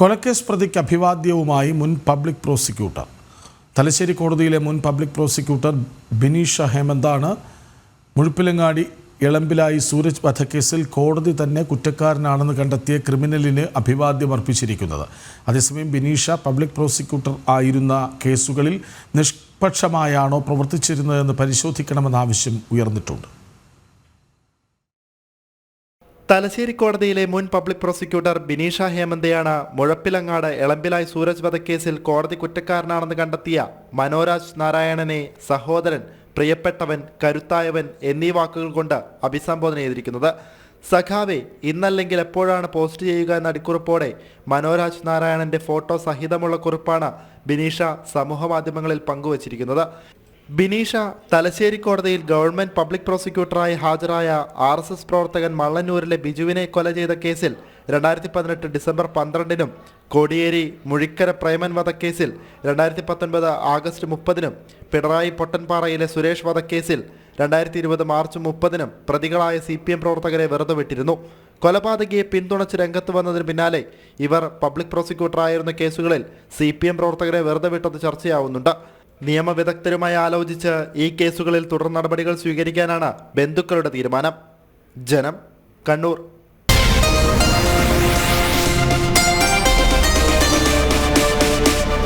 കൊലക്കേസ് പ്രതിക്ക് അഭിവാദ്യവുമായി മുൻ പബ്ലിക് പ്രോസിക്യൂട്ടർ. തലശ്ശേരി കോടതിയിലെ മുൻ പബ്ലിക് പ്രോസിക്യൂട്ടർ ബിനീഷ ഹേമന്താണ് മുഴുപ്പിലങ്ങാടി ഇളമ്പിലായി സൂരജ് വധക്കേസിൽ കോടതി തന്നെ കുറ്റക്കാരനാണെന്ന് കണ്ടെത്തിയ ക്രിമിനലിന് അഭിവാദ്യം അർപ്പിച്ചിരിക്കുന്നത് അതേസമയം ബിനീഷ പബ്ലിക് പ്രോസിക്യൂട്ടർ ആയിരുന്ന കേസുകളിൽ നിഷ്പക്ഷമായാണോ പ്രവർത്തിച്ചിരുന്നതെന്ന് പരിശോധിക്കണമെന്ന ആവശ്യം ഉയർന്നിട്ടുണ്ട്. തലശ്ശേരി കോടതിയിലെ മുൻ പബ്ലിക് പ്രോസിക്യൂട്ടർ ബിനീഷ ഹേമന്തയാണ് മുഴപ്പിലങ്ങാട് എളമ്പിലായി സൂരജ് വധക്കേസിൽ കോടതി കുറ്റക്കാരനാണെന്ന് കണ്ടെത്തിയ മനോരാജ് നാരായണനെ സഹോദരൻ പ്രിയപ്പെട്ടവൻ കരുത്തായവൻ എന്നീ വാക്കുകൾ കൊണ്ട് അഭിസംബോധന ചെയ്തിരിക്കുന്നത്. സഖാവെ ഇന്നല്ലെങ്കിൽ എപ്പോഴാണ് പോസ്റ്റ് ചെയ്യുക എന്ന അടിക്കുറിപ്പോടെ മനോരാജ് നാരായണന്റെ ഫോട്ടോ സഹിതമുള്ള കുറിപ്പാണ് ബിനീഷ സമൂഹമാധ്യമങ്ങളിൽ പങ്കുവച്ചിരിക്കുന്നത്. ബിനീഷ തലശ്ശേരി കോടതിയിൽ ഗവൺമെന്റ് പബ്ലിക് പ്രോസിക്യൂട്ടറായി ഹാജരായ ആർ എസ് എസ് പ്രവർത്തകൻ മള്ളന്നൂരിലെ ബിജുവിനെ കൊല ചെയ്ത കേസിൽ രണ്ടായിരത്തി പതിനെട്ട് ഡിസംബർ പന്ത്രണ്ടിനും കോടിയേരി മുഴിക്കര പ്രേമൻ വധക്കേസിൽ രണ്ടായിരത്തി പത്തൊൻപത് ആഗസ്റ്റ് മുപ്പതിനും പിണറായി പൊട്ടൻപാറയിലെ സുരേഷ് വധക്കേസിൽ രണ്ടായിരത്തി ഇരുപത് മാർച്ച് മുപ്പതിനും പ്രതികളായ സി പി എം പ്രവർത്തകരെ വെറുതെ വിട്ടിരുന്നു. കൊലപാതകയെ പിന്തുണച്ച് രംഗത്ത് വന്നതിന് പിന്നാലെ ഇവർ പബ്ലിക് പ്രോസിക്യൂട്ടറായിരുന്ന കേസുകളിൽ സി പി എം പ്രവർത്തകരെ വെറുതെ വിട്ടത് ചർച്ചയാവുന്നുണ്ട്. നിയമവിദഗ്ധരുമായി ആലോചിച്ച് ഈ കേസുകളിൽ തുടർ നടപടികൾ സ്വീകരിക്കാനാണ് ബന്ധുക്കളുടെ തീരുമാനം. ജനം കണ്ണൂർ.